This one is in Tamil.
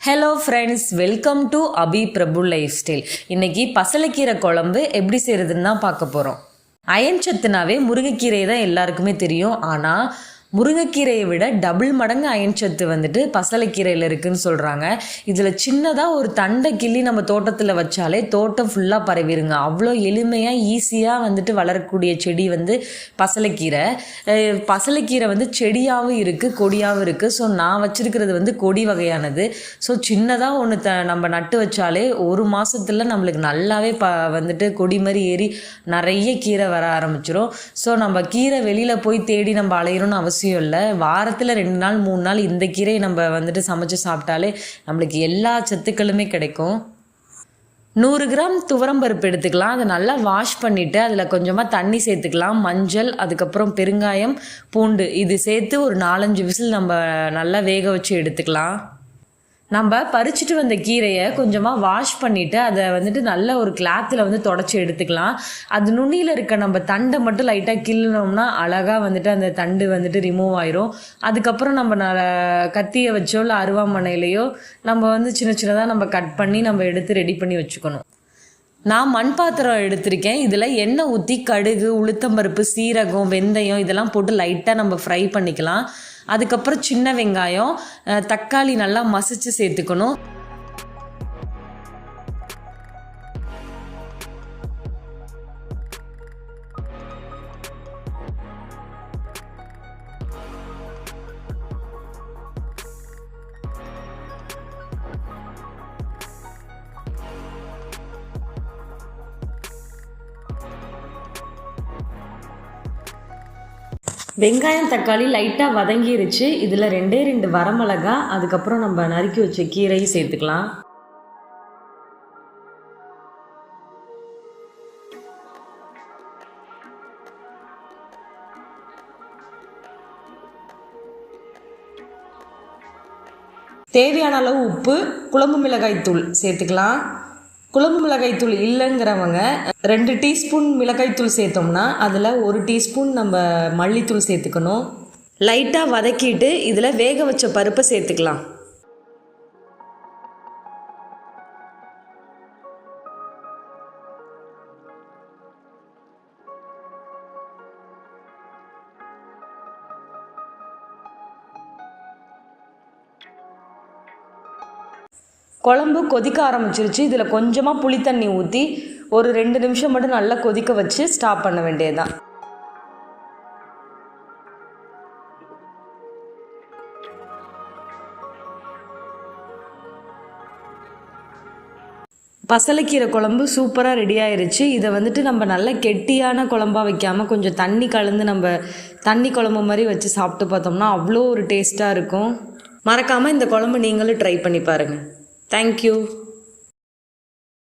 Hello friends welcome to Abhi Prabhu lifestyle இன்னைக்கு பசலைக்கீரை குழம்பு எப்படி செய்கிறதுன்னு தான் பார்க்க போகிறோம் அயன் சத்துனாவே முருங்கைக்கீரை தான் எல்லாருக்குமே தெரியும். ஆனால் முருங்கைக்கீரையை விட டபுள் மடங்கு அயன் சத்து வந்துட்டு பசலைக்கீரையில் இருக்குன்னு சொல்கிறாங்க இதில் சின்னதாக ஒரு தண்டை கிள்ளி நம்ம தோட்டத்தில் வச்சாலே தோட்டம் ஃபுல்லாக பரவிடுங்க அவ்வளோ எளிமையாக ஈஸியாக வந்துட்டு வளரக்கூடிய செடி வந்து பசலைக்கீரை. பசலைக்கீரை வந்து செடியாகவும் இருக்குது கொடியாகவும் இருக்குது ஸோ நான் வச்சுருக்கிறது வந்து கொடி வகையானது. ஸோ சின்னதாக ஒன்று த நம்ம நட்டு வச்சாலே ஒரு மாதத்தில் நம்மளுக்கு நல்லாவே ப வந்துட்டு கொடி மாதிரி ஏறி நிறைய கீரை வர ஆரம்பிச்சிடும் ஸோ நம்ம கீரை வெளியில் போய் தேடி நம்ம அலையிறோம்னு அவசியம் அவசியம் இல்லை. வாரத்தில் ரெண்டு நாள் மூணு நாள் இந்த கீரையை நம்ம வந்துட்டு சமைச்சு சாப்பிட்டாலே நம்மளுக்கு எல்லா சத்துக்களுமே கிடைக்கும். நூறு கிராம் துவரம்பருப்பு எடுத்துக்கலாம். அதை நல்லா வாஷ் பண்ணிவிட்டு அதில் கொஞ்சமாக தண்ணி சேர்த்துக்கலாம். மஞ்சள் அதுக்கப்புறம் பெருங்காயம் பூண்டு இது சேர்த்து ஒரு நாலஞ்சு விசில் நம்ம நல்லா வேக வச்சு எடுத்துக்கலாம். நம்ம பறிச்சுட்டு வந்த கீரையை கொஞ்சமாக வாஷ் பண்ணிவிட்டு அதை வந்துட்டு நல்ல ஒரு கிளாத்தில் வந்து தொடச்சி எடுத்துக்கலாம். அது நுனியில் இருக்க நம்ம தண்டை மட்டும் லைட்டாக கிள்ளினோம்னா அழகாக வந்துட்டு அந்த தண்டு வந்துட்டு ரிமூவ் ஆயிரும். அதுக்கப்புறம் நம்ம ந கத்தியை வச்சோ இல்லை அருவாமனையிலையோ நம்ம வந்து சின்ன சின்னதாக நம்ம கட் பண்ணி நம்ம எடுத்து ரெடி பண்ணி வச்சுக்கணும். நான் மண் பாத்திரம் எடுத்திருக்கேன். இதில் எண்ணெய் ஊற்றி கடுகு உளுத்தம்பருப்பு சீரகம் வெந்தயம் இதெல்லாம் போட்டு லைட்டாக நம்ம ஃப்ரை பண்ணிக்கலாம். அதுக்கப்புறம் சின்ன வெங்காயம் தக்காளி நல்லா மசிச்சு சேர்த்துக்கணும். வெங்காயம் தக்காளி லைட்டாக வதங்கிருச்சு. இதில் ரெண்டே ரெண்டு வரமிளகா அதுக்கப்புறம் நம்ம நறுக்கி வச்ச கீரையும் சேர்த்துக்கலாம். தேவையான அளவு உப்பு குழம்பு மிளகாய் தூள் சேர்த்துக்கலாம். குழம்பு மிளகாய் தூள் இல்லைங்கிறவங்க ரெண்டு டீஸ்பூன் மிளகாய் தூள் சேர்த்தோம்னா அதில் ஒரு டீஸ்பூன் நம்ம மல்லித்தூள் சேர்த்துக்கணும். லைட்டாக வதக்கிட்டு இதில் வேக வச்ச பருப்பை சேர்த்துக்கலாம். குழம்பு கொதிக்க ஆரம்பிச்சிருச்சு. இதில் கொஞ்சமாக புளி தண்ணி ஊற்றி ஒரு ரெண்டு நிமிஷம் மட்டும் நல்லா கொதிக்க வச்சு ஸ்டாப் பண்ண வேண்டியதுதான். பசலைக்கீரை குழம்பு சூப்பராக ரெடி ஆயிருச்சு. இதை வந்துட்டு நம்ம நல்லா கெட்டியான குழம்பா வைக்காமல் கொஞ்சம் தண்ணி கலந்து நம்ம தண்ணி குழம்பு மாதிரி வச்சு சாப்பிட்டு பார்த்தோம்னா அவ்வளோ ஒரு டேஸ்ட்டாக இருக்கும். மறக்காமல் இந்த குழம்பு நீங்களும் ட்ரை பண்ணி பாருங்கள் Thank you.